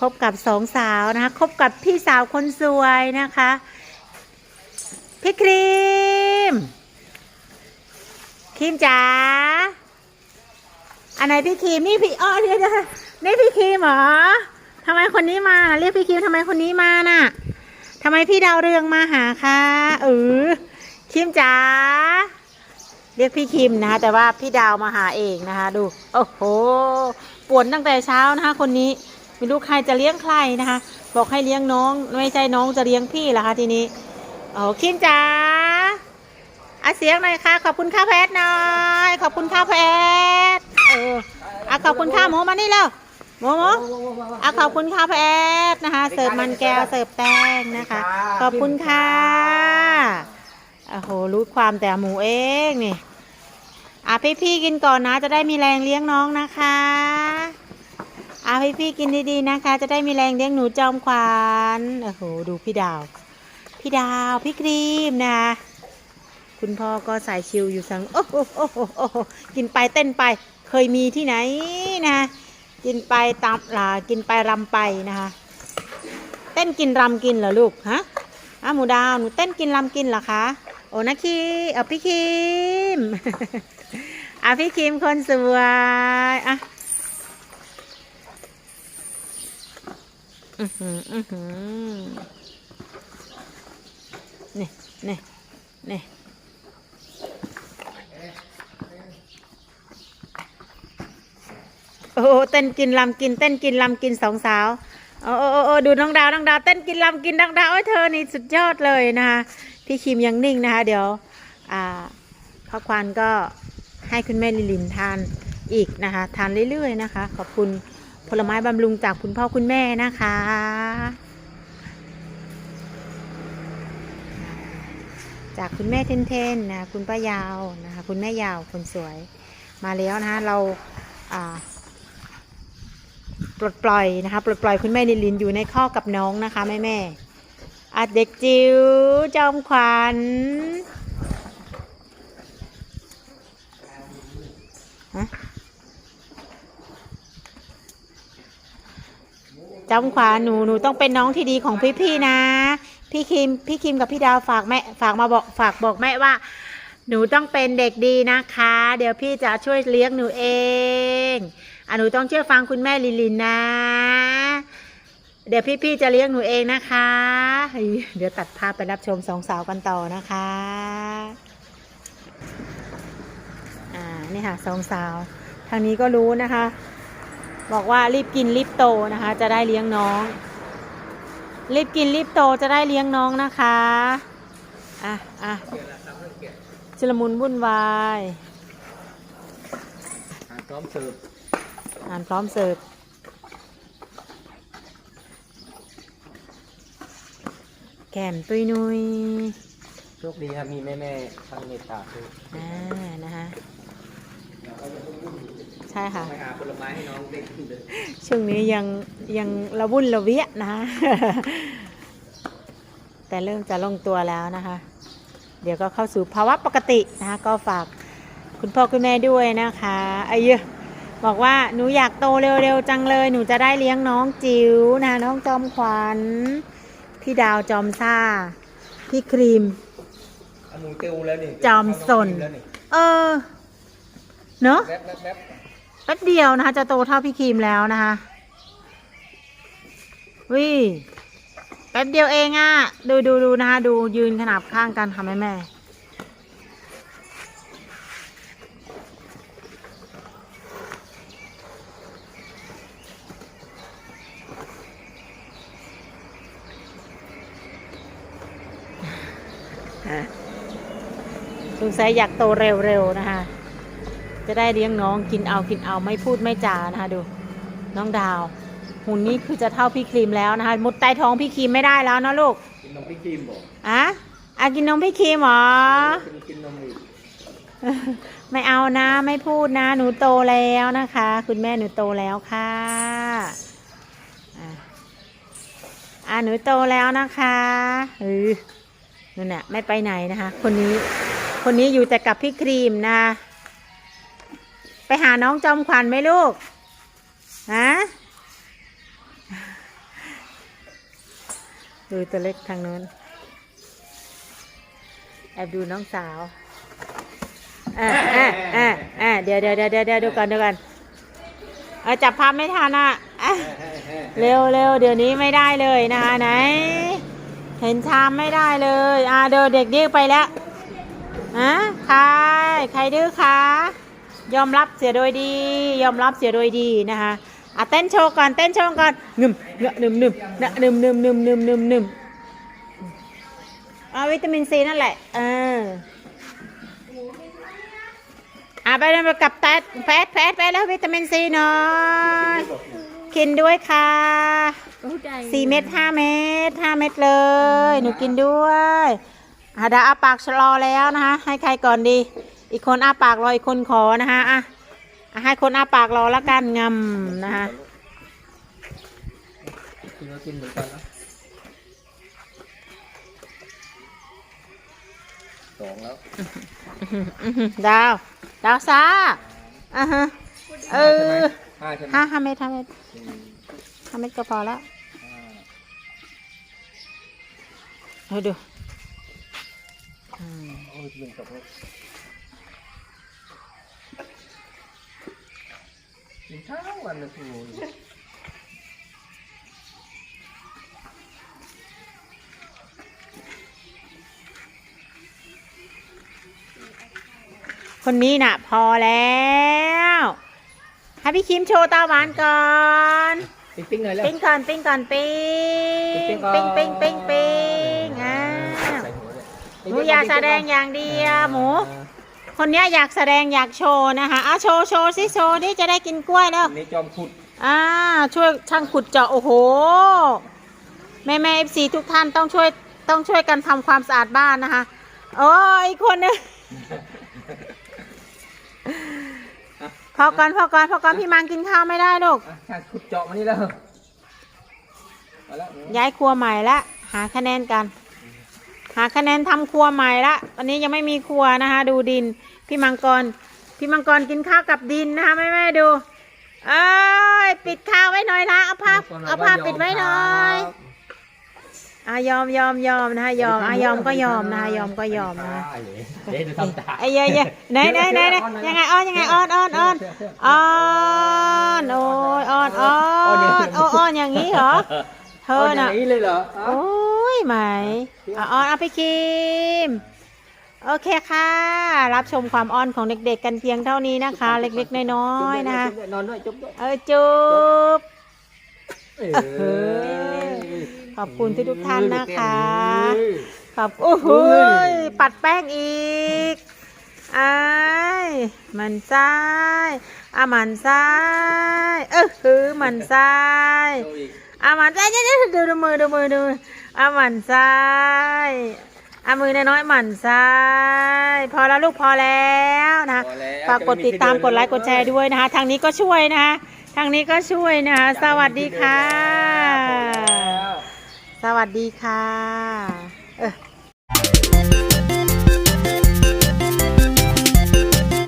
พบกับสองสาวนะคะพบกับพี่สาวคนสวยนะคะ พี่ครีม ครีมจ๋าอันไหนพี่ครีมนี่พี่อ้อเดี๋ยวนี่พี่ครีมเหรอทำไมคนนี้มาเรียกพี่ครีมทำไมคนนี้มาน่ะทำไมพี่ดาวเรืองมาหาคะเออครีมจ๋าเรียกพี่คิมนะคะแต่ว่าพี่ดาวมาหาเองนะคะดู โอ้โห ป่วนตั้งแต่เช้านะคะ คนนี้ไม่รู้ใครจะเลี้ยงใครนะคะ บอกให้เลี้ยงน้องไม่ใช่น้องจะเลี้ยงพี่เหรอคะทีนี้โอ้คิมจ๋าอาเสียงหน่อยค่ะ ขอบคุณข้าวแพทหน่อยขอบคุณข้าวแพทเอออะขอบคุณข้าวหมูมานี่แล้วหมูหมูอะขอบคุณข้าวแพทนะคะ เสิร์ฟมันแก้วเสิร์ฟแป้งนะคะ ขอบคุณค่ะโอ้โหรู้ความแต่หมูเองนี่ อะพี่พี่กินก่อนนะ จะได้มีแรงเลี้ยงน้องนะคะอะพี่พี่กินดีๆนะคะ จะได้มีแรงเลี้ยงหนูจอมขวัญโอ้โหดูพี่ดาว พี่ดาวพี่ครีมนะ คุณพ่อก็สายชิวอยู่สังโอ้โหโอ้โหโอ้โหกินไปเต้นไป เคยมีที่ไหนนะ กินไปตามลากินไปรำไปนะคะ เต้นกินรำกินเหรอลูกฮะอะหมูดาวหนูเต้นกินรำกินเหรอคะโอ้นะคีเออพี่คิ มอะพี่คิมคนสวยอะอือหืออือหือนี่นี่นี่โอ้เต้นกินลำกินเต้นกินลำกินสองสาวโอ้โอ้โอ้ดูน้องดาวน้องดาวเต้นกินลำกินน้องดาวโอ้ยเธอนี่สุดยอดเลยนะคะพี่คิมยังนิ่งนะคะเดี๋ยว อ่า พ่อควานก็ให้คุณแม่ลิลินทานอีกนะคะ ทานเรื่อยๆนะคะ ขอบคุณผลไม้บำรุงจากคุณพ่อคุณแม่นะคะจากคุณแม่เทนเทนะคุณป้ายาวนะคะคุณแม่ยาวคนสวยมาแล้วนะคะเราปลดปล่อยนะคะปลดปล่อยคุณแม่ลิลินอยู่ในข้อกับน้องนะคะแม่แม่อะเด็กจิ๋วจอมขวัญ จำขวาหนูหนูต้องเป็นน้องที่ดีของพี่พี่นะ พี่คิมพี่คิมกับพี่ดาวฝากแม่ฝากมาบอกฝากบอกแม่ว่า หนูต้องเป็นเด็กดีนะคะ เดี๋ยวพี่จะช่วยเลี้ยงหนูเองอะหนูต้องเชื่อฟังคุณแม่ลิลินนะ เดี๋ยวพี่พี่จะเลี้ยงหนูเองนะคะ เดี๋ยวตัดภาพไปรับชมสองสาวกันต่อนะคะอ่า นี่ค่ะสองสาว ทางนี้ก็รู้นะคะ บอกว่ารีบกินรีบโตนะคะ จะได้เลี้ยงน้อง รีบกินรีบโตจะได้เลี้ยงน้องนะคะอะอะชุลมุนวุ่นวายอ่าพร้อมเสิร์ฟอ่านพร้อมเสิร์ฟแก้มตุยนุยโชคดีครับมีแม่แม่ๆทางเมตตาคืออ่านะคะ ใช่ค่ะไปหาผลไม้ให้น้องเด็กเลยช่วงนี้ยังยังระวุ่นระเวียนะคะแต่เริ่มจะลงตัวแล้วนะคะ เดี๋ยวก็เข้าสู่ภาวะปกตินะคะก็ฝากคุณพ่อคุณแม่ด้วยนะคะไอ้เยอะบอกว่าหนูอยากโตเร็วๆจังเลย หนูจะได้เลี้ยงน้องจิ๋วนะน้องจอมขวัญพี่ดาวจอมซ่า พี่ครีมเอาหมูเตียวแล้วนี่จอมสนแล้วนี่เออ เนอะแป๊บแป๊บแป๊บแป๊บเดียวนะคะ จะโตเท่าพี่ครีมแล้วนะคะวิแป๊บเดียวเองอะ่ะ ดูดูดูนะคะ ดูยืนขนาบข้างกันค่ะแม่แม่สงสัยอยากโตเร็วๆนะคะ จะได้เลี้ยงน้องกินเอากินเอาไม่พูดไม่จานะคะดู น้องดาว หุ่นนี้คือจะเท่าพี่ครีมแล้วนะคะมุดใต้ท้องพี่ครีมไม่ได้แล้วนะลูกกินนมพี่ครีมบอกอะอะกินนมพี่ครีมเหรอกินกินนมอีกไม่เอานะไม่พูดนะหนูโตแล้วนะคะ คุณแม่หนูโตแล้วค่ะอะอะหนูโตแล้วนะคะเออนั่นแหละไม่ไปไหนนะคะ คนนี้คนนี้อยู่แต่กับพี่ครีมนะ ไปหาน้องจอมขวัญไหมลูกฮะดูตัวเล็กทางนู้น แอบดูน้องสาวเอะเอะเอ่อะเดี๋ยวเดี๋ยวเดี๋ยวเดี๋ยวเดี๋ยวดูก่อนดูก่อนเออจับภาพไม่ทันอะเร็วเร็วเดี๋ยวนี้ไม่ได้เลยนะคะไหน เห็นชามไม่ได้เลยอ่าเดี๋ยวเด็กดื้อไปแล้วฮะใครใครดื้อคะ ยอมรับเสียโดยดี ยอมรับเสียโดยดีนะคะอะเต้นโชว์ก่อนเต้นโชว์ก่อนหนึ่มเนอะหนึ่มหนึ่มเนอะหนึ่มหนึ่มหนึ่มหนึ่มหนึ่มหนึ่มเอาวิตามินซีนั่นแหละเอออะไปเลยกับแพทแพทแพทไปแล้ววิตามินซีหน่อยกินด้วยค่ะสี่เม็ดห้าเม็ดห้าเม็ดเลย หนูกินด้วยอาดาอาปากชะลอแล้วนะคะ ให้ใครก่อนดี อีกคนอาปากรออีกคนขอนะคะอะอะให้คนอาปากรอแล้วกันงำนะคะกินก็กินเหมือนกันนะสองแล้วอื้อหือดาวดาวซ่าอะฮะเออห้าใช่ไหมห้าห้าเม็ดห้าเม็ดสี่ห้าเม็ดก็พอแล้วห้าเอาดูอืมโอ้ยหนึ่งตกเกินข้าววันละทูคนนี้น่ะ พอแล้วให้พี่คิมโชว์ตาหวานก่อนปิ๊งปิ๊งเลยแล้ว ปิ้งก่อนปิ้งก่อนปิ้งปิ้งก่อน ปิ้งปิ้งปิ้งปิ้งอ่าใส่หัวเลยหนูอยากแสดงอย่างเดียวหมู คนเนี้ยอยากแสดงอยากโชว์นะคะอะโชว์โชว์สิโชว์ดิจะได้กินกล้วยแล้วอันนี้จอมขุดอ่าช่วยช่างขุดเจาะโอ้โห แม่แม่เอฟซีทุกท่านต้องช่วยต้องช่วยกันทำความสะอาดบ้านนะคะโอ้ยอีกคนนึงพอก่อนพอก่อนพอก่อนพี่มังกินข้าวไม่ได้ลูก อะช่างขุดเจาะมานี่แล้วมาแล้ว ย้ายครัวใหม่ละหาคะแนนกัน หาคะแนนทำครัวใหม่ละวันนี้ยังไม่มีครัวนะคะ ดูดิน พี่มังกร พี่มังกรกินข้าวกับดินนะคะแม่แม่ๆดู เอ้ยปิดข้าวไว้หน่อยละเอาผ้าเอาผ้าปิดไว้หน่อยอะยอมยอมยอมนะคะยอมอะยอมก็ยอมนะคะยอมก็ยอมนะคะเดี๋ยวจะทำตาไอ้เย้ยเย้ยไหนไหนไหนไหนยังไงอ้อนยังไงอ้อนอ้อนอ้อนอ้อนโอ้ยอ้อนอ้อนโอ้อ้อนอย่างนี้เหรอ เธอน่ะย่างนี้เลยเหรอโอ้ยไหมอะอ้อนเอาไปคิมโอเคค่ะ รับชมความอ้อนของเด็กๆกันเพียงเท่านี้นะคะ เล็กๆน้อยๆนะคะนอนด้วยจุ๊บด้วยเออจุ๊บ เอเออขอบคุณทุกๆท่านนะคะ เออขอบโอ้โหเฮ้ย ปัดแป้งอีกอ้ายมันซ้ายอะมันซ้าย เออคือมันซ้าย เอาอีก อะมันซ้ายเดี๋ยวๆดูดูมือดูมือดูมืออะมันซ้ายอะมือน้อยๆมันซ้ายพอแล้วลูกพอแล้วนะคะพอแล้วฝากกดติดตามกดไลค์กดแชร์ด้วยนะคะ ทางนี้ก็ช่วยนะคะทางนี้ก็ช่วยนะคะ สวัสดีค่ะ พอแล้ว สวัสดีค่ะ